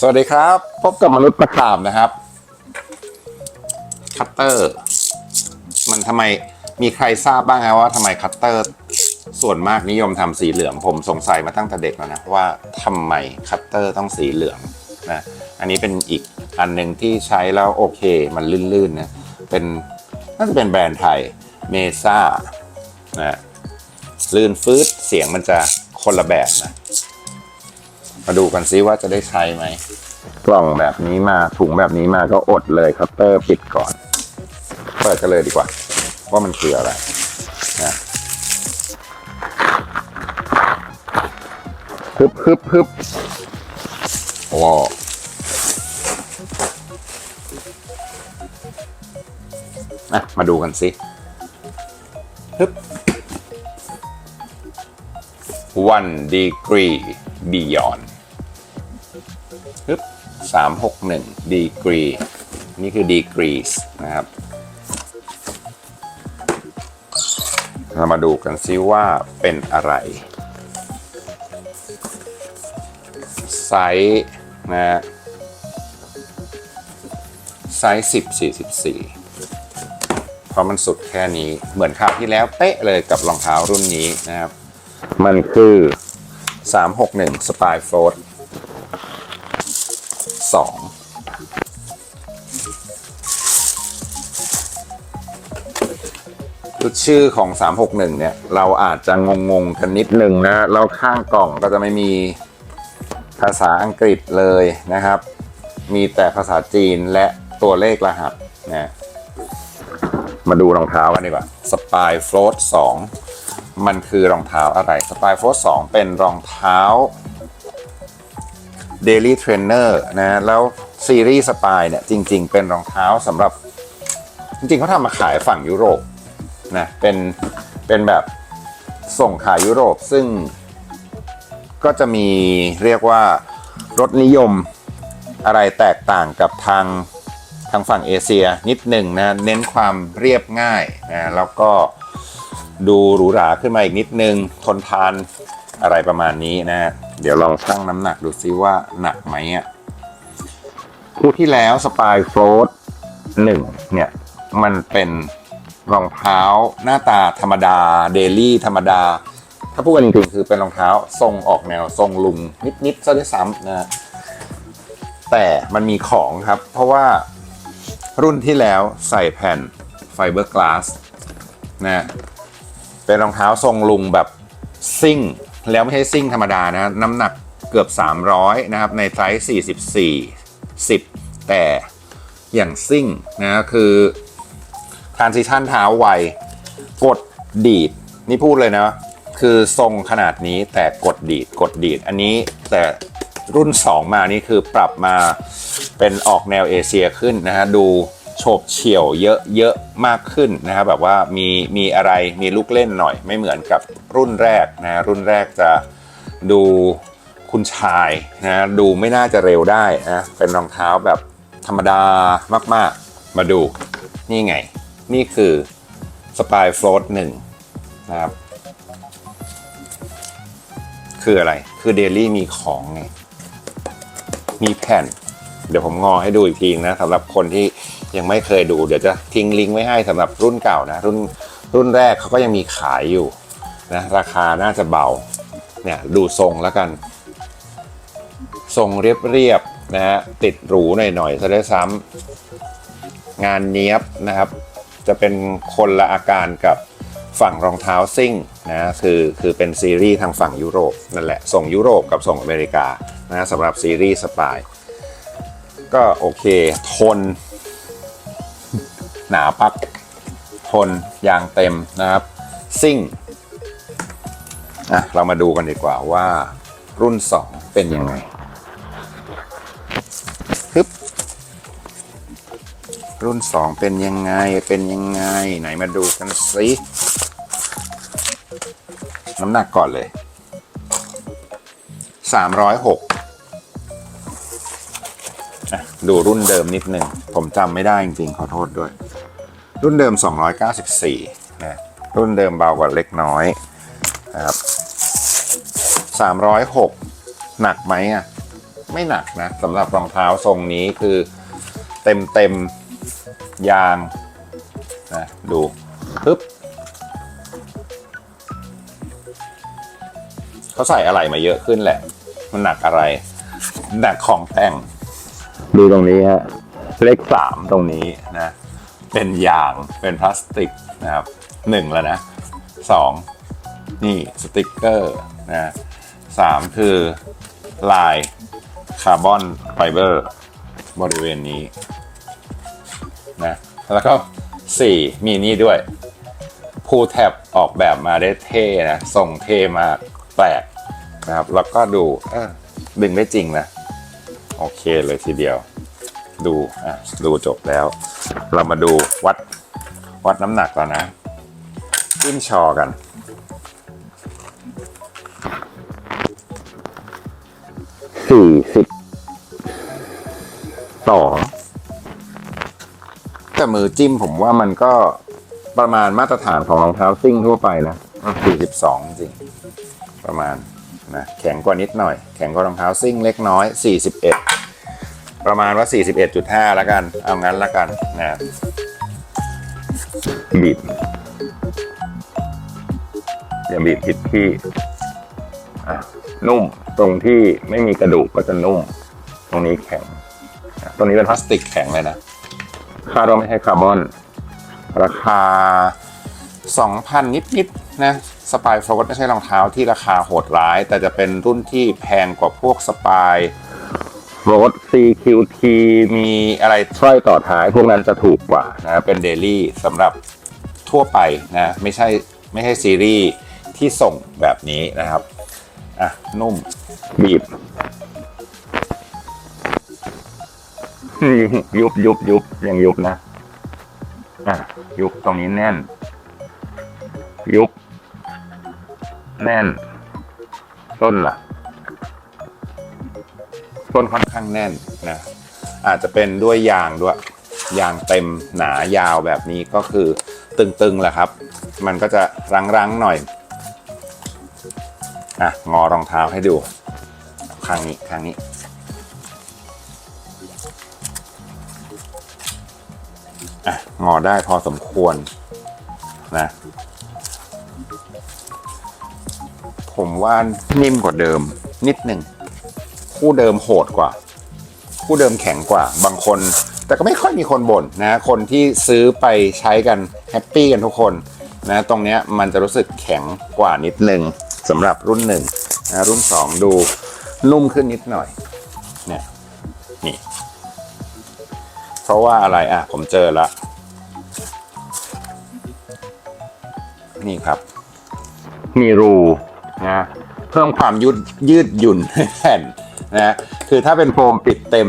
สวัสดีครับ พบกับมนุษย์ประกาบนะครับ คัตเตอร์ มันทำไมมีใครทราบบ้างครับว่าทำไมคัตเตอร์ ส่วนมากนิยมทำสีเหลือง ผมสงสัยมาตั้งแต่เด็กแล้วนะว่าทำไมคัตเตอร์ต้องสีเหลืองนะอันนี้เป็นอีกอันหนึ่งที่ใช้แล้วโอเค มันลื่นๆนะเป็นน่าจะเป็นแบรนด์ไทยเมซ่านะลื่นฟืดเสียงมันจะคนละแบบนะ มาดูกันซิว่าจะได้ใช้ไหม กล่องแบบนี้มาถุงแบบนี้มาก็อดเลยคัตเตอร์ปิดก่อน เปิดกันเลยดีกว่า ว่ามันคืออะไรนะฮึบฮึบฮึบว้าวอะมาดูกันสิฮึบ one degree beyond 361 degree นี่คือ degrees นะครับ เรามาดูกันซิว่าเป็นอะไร ไซส์นะ ไซส์10 44พราะมันสุดแค่นี้เหมือนคราวที่แล้วเป๊ะเลยกับรองเท้ารุ่นนี้นะครับ มันคือ 361 Spy Float 2ชื่อของ 361 เนี่ย เราอาจจะงงๆกันนิดหนึ่งนะ แล้วข้างกล่องก็จะไม่มีภาษาอังกฤษเลยนะครับ มีแต่ภาษาจีนและตัวเลขรหัสนะมาดูรองเท้ากันดีกว่า Spy Float 2มันคือรองเท้าอะไร Spy Float 2เป็นรองเท้า Daily Trainer นะแล้วซีรีส์ Spy เนี่ยจริง ๆ เป็นรองเท้าสำหรับ จริงๆเขาทำมาขายฝั่งยุโรปนะเป็นเป็นแบบส่งขายยุโรปซึ่งก็จะมีเรียกว่ารสนิยมอะไรแตกต่างกับทางทางฝั่งเอเชียนิดหนึ่งนะเน้นความเรียบง่ายนะแล้วก็ดูหรูหราขึ้นมาอีกนิดนึง ทนทาน อะไรประมาณนี้นะ เดี๋ยวลองชั่งน้ำหนักดูซิว่าหนักไหมอะคู่ที่แล้วสปายโฟลดหนึ่งเนี่ย มันเป็นรองเท้าหน้าตาธรรมดาเดลี่ธรรมดา ถ้าพูดกันจริงๆคือเป็นรองเท้าทรงออกแนวทรงลุงนิดๆซะด้วยซ้ำนะแต่มันมีของครับ เพราะว่ารุ่นที่แล้วใส่แผ่นไฟเบอร์กลาสนะเป็นรองเท้าทรงลุงแบบซิ่ง แล้วไม่ใช่ซิ่งธรรมดานะน้ำหนักเกือบ 300 นะครับ ในไซส์44 10 แต่อย่างซิ่งนะคือทรานซิชันเท้าไว กดดีด นี่พูดเลยนะ คือทรงขนาดนี้แต่กดดีดกดดีด อันนี้แต่รุ่น 2 มานี่คือปรับมาเป็นออกแนวเอเชียขึ้นนะฮะดู โฉบเฉี่ยวเยอะเยอะมากขึ้นนะครับ แบบว่ามีมีอะไรมีลูกเล่นหน่อย ไม่เหมือนกับรุ่นแรกนะรุ่นแรกจะดูคุณชายนะดูไม่น่าจะเร็วได้นะเป็นรองเท้าแบบธรรมดามากๆ มาดูนี่ไง นี่คือ Spy Float 1นะครับ คืออะไรคือเดลี่มีของไงมีแผ่น เดี๋ยวผมงอให้ดูอีกทีนะสำหรับคนที่ ยังไม่เคยดูเดี๋ยวจะทิ้งลิงก์ไว้ให้สำหรับรุ่นเก่านะ รุ่นรุ่นแรกเขาก็ยังมีขายอยู่นะราคาน่าจะเบาเนี่ยดูทรงแล้วกัน ทรงเรียบๆนะฮะติดหรูหน่อยๆซะด้วยซ้ำงานเนี้ยบนะครับ จะเป็นคนละอาการกับฝั่งรองเท้าซิ่งนะคือคือเป็นซีรีส์ทางฝั่งยุโรปนั่นแหละส่งยุโรปกับส่งอเมริกานะสำหรับซีรีส์สปายก็โอเคทน หนาปักทนยางเต็มนะครับ ซิ่งอะเรามาดูกันดีกว่าว่ารุ่น 2 เป็นยังไงฮึบรุ่น 2 เป็นยังไงเป็นยังไง ไหนมาดูกันสิน้ำหนักก่อนเลย 306อะ ดูรุ่นเดิมนิดหนึ่ง ผมจำไม่ได้จริงๆ ขอโทษด้วย รุ่นเดิม 294นะรุ่นเดิมเบากว่าเล็กน้อยนะครับ306 หนักไหมอะ ไม่หนักนะสำหรับรองเท้าทรงนี้คือเต็มเต็มยางนะดูปึ๊บเขาใส่อะไรมาเยอะขึ้นแหละ มันหนักอะไร หนักของแต่ง ดูตรงนี้ฮะเลขสามตรงนี้นะ เป็นยางเป็นพลาสติกนะครับหนึ่งแล้วนะสองนี่สติกเกอร์นะสามคือลายคาร์บอนไฟเบอร์บริเวณนี้นะแล้วก็สี่มีนี่ด้วยพูแท็บออกแบบมาได้เท่นะทรงเท่มากแปลกนะครับ แล้วก็ดูดึงได้จริงนะ โอเคเลยทีเดียว ดูอะดูจบแล้ว เรามาดูวัดวัดน้ำหนักแล้วนะจิ้มชอกัน สี่สิบสองแต่มือจิ้มผมว่ามันก็ประมาณมาตรฐานของรองเท้าซิ่งทั่วไปนะสี่สิบสองจริง ประมาณ นะแข็งกว่านิดหน่อย แข็งกว่ารองเท้าซิ่งเล็กน้อยสี่สิบเอ็ดประมาณว่า 41.5 แล้วกัน เอางั้นแล้วกันนะบีบอย่าบีบผิดที่นุ่มตรงที่ไม่มีกระดูกก็จะนุ่ม ตรงนี้แข็ง ตรงนี้เป็นพลาสติกแข็งเลยนะคาดว่าไม่ใช่คาร์บอน ราคา 2,000 นิดๆนะสปายโฟล์ไม่ใช่รองเท้าที่ราคาโหดร้าย แต่จะเป็นรุ่นที่แพงกว่าพวกสปายรถ CQT มีอะไรสร้อยต่อท้าย พวกนั้นจะถูกกว่านะเป็นเดลี่สำหรับทั่วไปนะไม่ใช่ไม่ใช่ซีรีส์ที่ส่งแบบนี้นะครับ อะ นุ่ม บีบ ยุบยุบยุบยังยุบนะ อะ ยุบตรงนี้แน่น ยุบ แน่น ต้นล่ะ ต้นค่อนข้างแน่นนะ อาจจะเป็นด้วยยางด้วย ยางเต็มหนายาวแบบนี้ก็คือตึงๆแหละครับ มันก็จะรั้งๆหน่อยอะงอรองเท้าให้ดูข้างนี้ข้างนี้ อะงอได้พอสมควรนะ ผมว่านิ่มกว่าเดิม นิดหนึ่งคู่เดิมโหดกว่า คู่เดิมแข็งกว่า บางคน แต่ก็ไม่ค่อยมีคนบ่นนะ คนที่ซื้อไปใช้กันแฮปปี้กันทุกคนนะตรงเนี้ยมันจะรู้สึกแข็งกว่านิดหนึ่งสำหรับรุ่นหนึ่งนะรุ่นสองดูนุ่มขึ้นนิดหน่อยเนี่ยนี่เพราะว่าอะไรอะ ผมเจอละนี่ครับ มีรู นะเพิ่มความยืดยืดหยุ่นให้แผ่นนะคือถ้าเป็นโฟมปิดเต็ม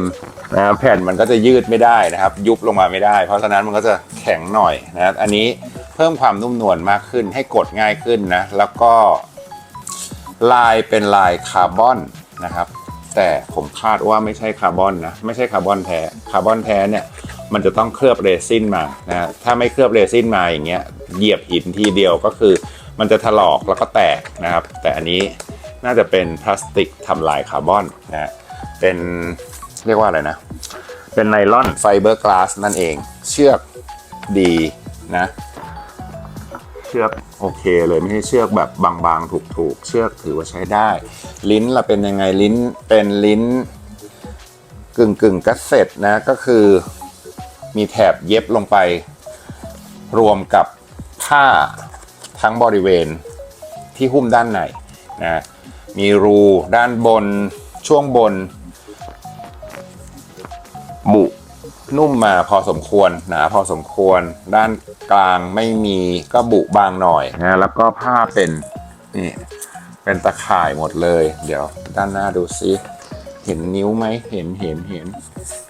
นะแผ่นมันก็จะยืดไม่ได้นะครับ ยุบลงมาไม่ได้ เพราะฉะนั้นมันก็จะแข็งหน่อยนะอันนี้เพิ่มความนุ่มนวลมากขึ้นให้กดง่ายขึ้นนะ แล้วก็ลายเป็นลายคาร์บอนนะครับ แต่ผมคาดว่าไม่ใช่คาร์บอนนะไม่ใช่คาร์บอนแท้คาร์บอนแท้เนี่ยมันจะต้องเคลือบเรซินมานะถ้าไม่เคลือบเรซินมาอย่างเงี้ยเหยียบหินทีเดียวก็คือ มันจะถลอกแล้วก็แตกนะครับ แต่อันนี้น่าจะเป็นพลาสติกทำลายคาร์บอนนะเป็นเรียกว่าอะไรนะ เป็นไนลอนไฟเบอร์กลาสนั่นเอง เชือกดีนะ เชือกโอเคเลยไม่ใช่เชือกแบบบางๆ ถูกๆ เชือกถือว่าใช้ได้ ลิ้นละเป็นยังไงลิ้นเป็นลิ้นกึ่งกึ่งกัสเซ็ตนะก็คือมีแถบเย็บลงไป รวมกับผ้า ทั้งบริเวณที่หุ้มด้านในนะมีรูด้านบนช่วงบน บุนุ่มมาพอสมควรหนาพอสมควร ด้านกลางไม่มีก็บุบางหน่อยนะแล้วก็ผ้าเป็นนี่เป็นตะข่ายหมดเลย เดี๋ยวด้านหน้าดูซิเห็นนิ้วไหมเห็นเห็นเห็น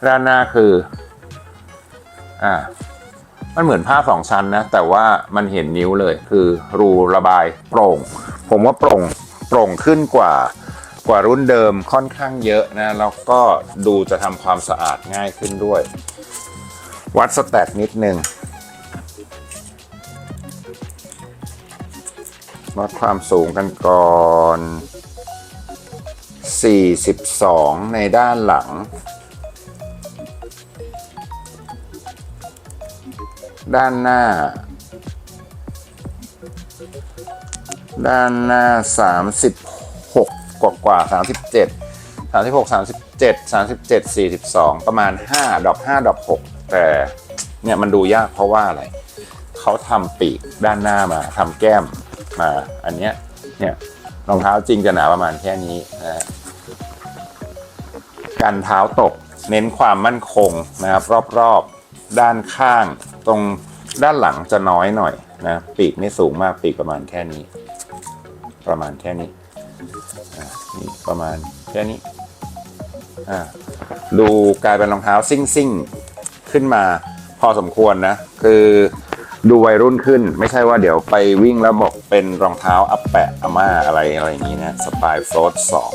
ด้านหน้าคือ อ่า มันเหมือนผ้าสองชั้นนะ แต่ว่ามันเห็นนิ้วเลย คือรูระบายโปร่ง ผมว่าโปร่งโปร่งขึ้นกว่ากว่ารุ่นเดิมค่อนข้างเยอะนะแล้วก็ดูจะทำความสะอาดง่ายขึ้นด้วย วัดสแตทนิดนึงวัดความสูงกันก่อน 42 ในด้านหลัง ด้านหน้า ด้านหน้า 36 กว่ากว่า37 36 37 37 42 ประมาณ 5 ดอก 5 ดอก 6 แต่เนี่ยมันดูยากเพราะว่าอะไร เขาทำปีกด้านหน้ามาทำแก้มมา อันเนี้ย เนี่ยรองเท้าจริงจะหนาประมาณแค่นี้นะฮะกันเท้าตก เน้นความมั่นคงนะครับ รอบๆ ด้านข้าง ตรงด้านหลังจะน้อยหน่อยนะปีกไม่สูงมากปีกประมาณแค่นี้ ประมาณแค่นี้อะนี่ประมาณแค่นี้อ่าดูกลายเป็นรองเท้าซิ่งซิ่งขึ้นมาพอสมควรนะ คือดูวัยรุ่นขึ้น ไม่ใช่ว่าเดี๋ยวไปวิ่งแล้วบอกเป็นรองเท้าอัปแปะอาม่าอะไรอะไรอย่างนี้นะสปายโฟลตสอง